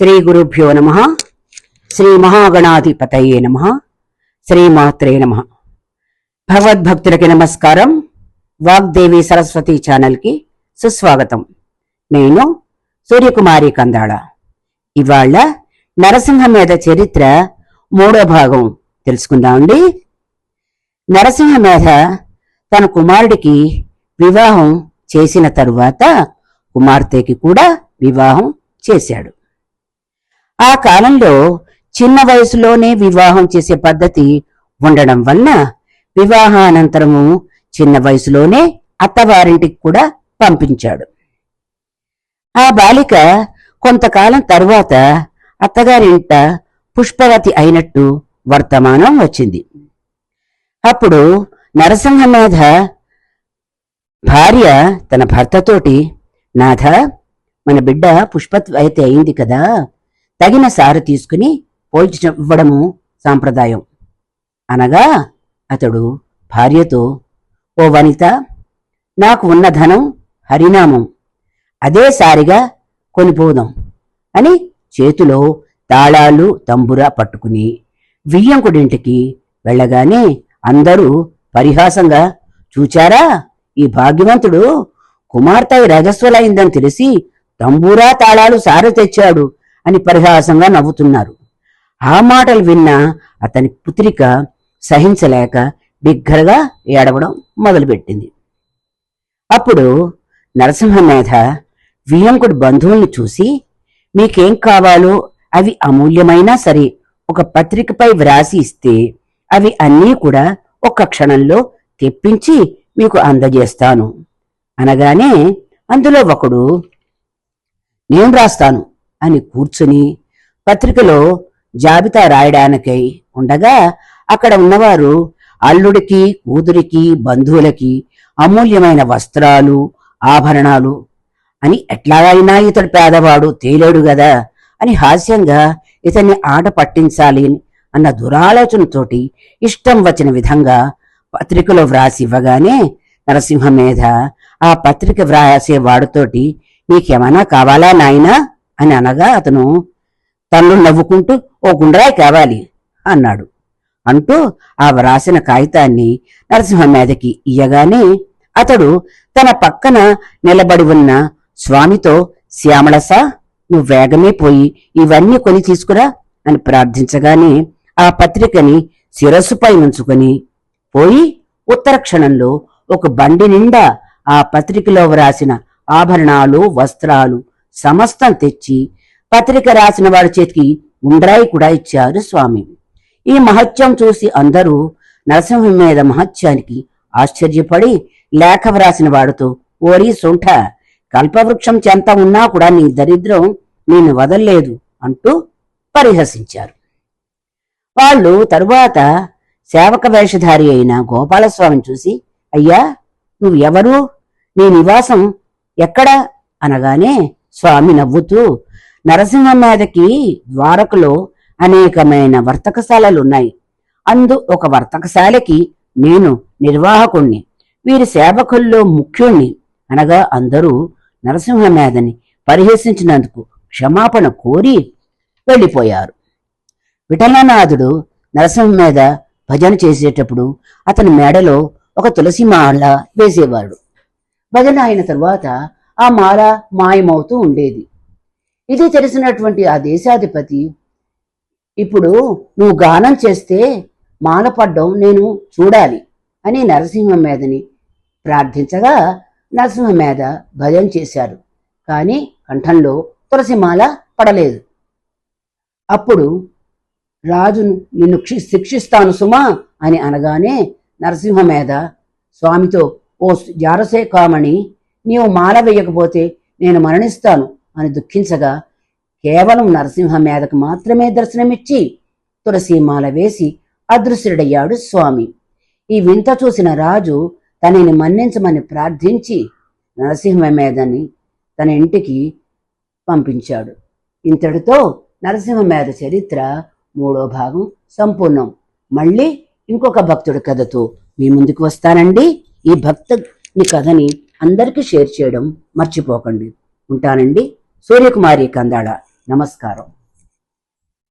శ్రీ గురుభ్యో నమ. శ్రీ మహాగణాధిపతయే నమ. శ్రీమాత్రే నమ. భగవద్భక్తులకి నమస్కారం. వాగ్దేవి సరస్వతి ఛానల్కి సుస్వాగతం. నేను సూర్యకుమారి కందాళ. ఇవాళ నరసింహ మీద చరిత్ర మూడో భాగం తెలుసుకుందామండి నరసింహ మీద తన కుమారుడికి వివాహం చేసిన తరువాత కుమార్తెకి కూడా వివాహం చేశాడు. ఆ కాలంలో చిన్న వయసులోనే వివాహం చేసే పద్ధతి ఉండడం వల్ల వివాహానంతరము చిన్న వయసులోనే అత్తవారింటికి కూడా పంపించాడు. ఆ బాలిక కొంతకాలం తరువాత అత్తగారింట పుష్పవతి అయినట్టు వర్తమానం వచ్చింది. అప్పుడు నరసింహనాథ భార్య తన భర్తతోటి నాథ మన బిడ్డ పుష్పవతి అయితే అయింది కదా తగిన సారు తీసుకుని పోల్చివ్వడము సాంప్రదాయం. అనగా అతడు భార్యతో ఓ వనిత నాకు ఉన్న ధనం హరినామం. అదే సారిగా కొనిపోదాం అని చేతిలో తాళాలు తంబురా పట్టుకుని వియ్యంకుడింటికి వెళ్ళగానే అందరూ పరిహాసంగా చూచారా ఈ భాగ్యవంతుడు కుమార్తె రజస్వలైందని తెలిసి తంబూరా తాళాలు సారి తెచ్చాడు. అని పరిహాసంగా నవ్వుతున్నారు. ఆ మాటలు విన్న అతని పుత్రిక సహించలేక బిగ్గరగా ఏడవడం మొదలుపెట్టింది. అప్పుడు నరసింహమేధ వియంకుడి బంధువుల్ని చూసి మీకేం కావాలో అవి అమూల్యమైనా సరే ఒక పత్రికపై వ్రాసి ఇస్తే అవి అన్నీ కూడా ఒక్క క్షణంలో తెప్పించి మీకు అందజేస్తాను. అనగానే అందులో ఒకడు నేను రాస్తాను అని కూర్చుని పత్రికలో జాబితా రాయడానికై ఉండగా అక్కడ ఉన్నవారు అల్లుడికి కూతురికి బంధువులకి అమూల్యమైన వస్త్రాలు ఆభరణాలు అని ఎట్లాగైనా ఇతడు పేదవాడు తేలేడు గదా అని హాస్యంగా ఇతన్ని ఆట పట్టించాలి అన్న దురాలోచనతోటి ఇష్టం వచ్చిన విధంగా పత్రికలో వ్రాసి ఇవ్వగానే నరసింహ మీద ఆ పత్రిక వ్రాసే వాడితోటి నీకేమైనా కావాలా నాయనా? అని అనగా అతను తనను నవ్వుకుంటూ ఓ గుండ్రాయి కావాలి అన్నాడు. అంటూ ఆ వ్రాసిన కాగితాన్ని నరసింహ మీదకి ఇయ్యగానే అతడు తన పక్కన నిలబడి ఉన్న స్వామితో శ్యామళస నువ్వు వేగమే పోయి ఇవన్నీ కొని తీసుకురా అని ప్రార్థించగానే ఆ పత్రికని శిరస్సుపై ఉంచుకొని పోయి ఉత్తర క్షణంలో ఒక బండి నిండా ఆ పత్రికలో వ్రాసిన ఆభరణాలు వస్త్రాలు సమస్తం తెచ్చి పత్రిక రాసిన వాడి చేతికి ఉండ్రాయి కూడా ఇచ్చారు స్వామి. ఈ మహత్యం చూసి అందరూ నరసింహం మీద మహత్యానికి ఆశ్చర్యపడి లేఖ వ్రాసిన వాడితో ఓరి సుంఠ కల్పవృక్షం చెంత ఉన్నా కూడా నీ దరిద్రం నేను వదల్లేదు అంటూ పరిహసించారు. వాళ్ళు తరువాత సేవక వేషధారి అయిన గోపాలస్వామిని చూసి అయ్యా నువ్వు ఎవరు నీ నివాసం ఎక్కడ? అనగానే స్వామి నవ్వుతూ నరసింహమేదకి ద్వారకలో అనేకమైన వర్తకశాలలున్నాయి. అందు ఒక వర్తకశాలకి నేను నిర్వాహకుణ్ణి. వీరి సేవకుల్లో ముఖ్యుణ్ణి. అనగా అందరూ నరసింహ మీదని పరిహసించినందుకు క్షమాపణ కోరి వెళ్ళిపోయారు. విఠలనాథుడు నరసింహ మీద భజన చేసేటప్పుడు అతని మేడలో ఒక తులసి మాల వేసేవాడు. భజన అయిన తరువాత ఆ మాల మాయమవుతూ ఉండేది. ఇది తెలిసినటువంటి ఆ దేశాధిపతి ఇప్పుడు నువ్వు గానం చేస్తే మాల పడ్డం నేను చూడాలి అని నరసింహ మీదని ప్రార్థించగా నరసింహ మీద భజన చేశారు కానీ కంఠంలో తులసిమాల పడలేదు. అప్పుడు రాజు నిన్ను క్షి- శిక్షిస్తాను సుమా అని అనగానే నరసింహ మీద స్వామితో ఓ జారసేకామణి నీవు మాల వేయకపోతే నేను మరణిస్తాను అని దుఃఖించగా కేవలం నరసింహ మీదకు మాత్రమే దర్శనమిచ్చి తులసీమాల వేసి అదృశ్యుడయ్యాడు స్వామి. ఈ వింత చూసిన రాజు తనని మన్నించమని ప్రార్థించి నరసింహ మీదని తన ఇంటికి పంపించాడు. ఇంతటితో నరసింహ మీద చరిత్ర మూడో భాగం సంపూర్ణం. మళ్ళీ ఇంకొక భక్తుడి కథతో మీ ముందుకు వస్తానండి. ఈ భక్త కథని అందరికీ షేర్ చేయడం మర్చిపోకండి. ఉంటానండి. సూర్యకుమారి కందాళ నమస్కారం.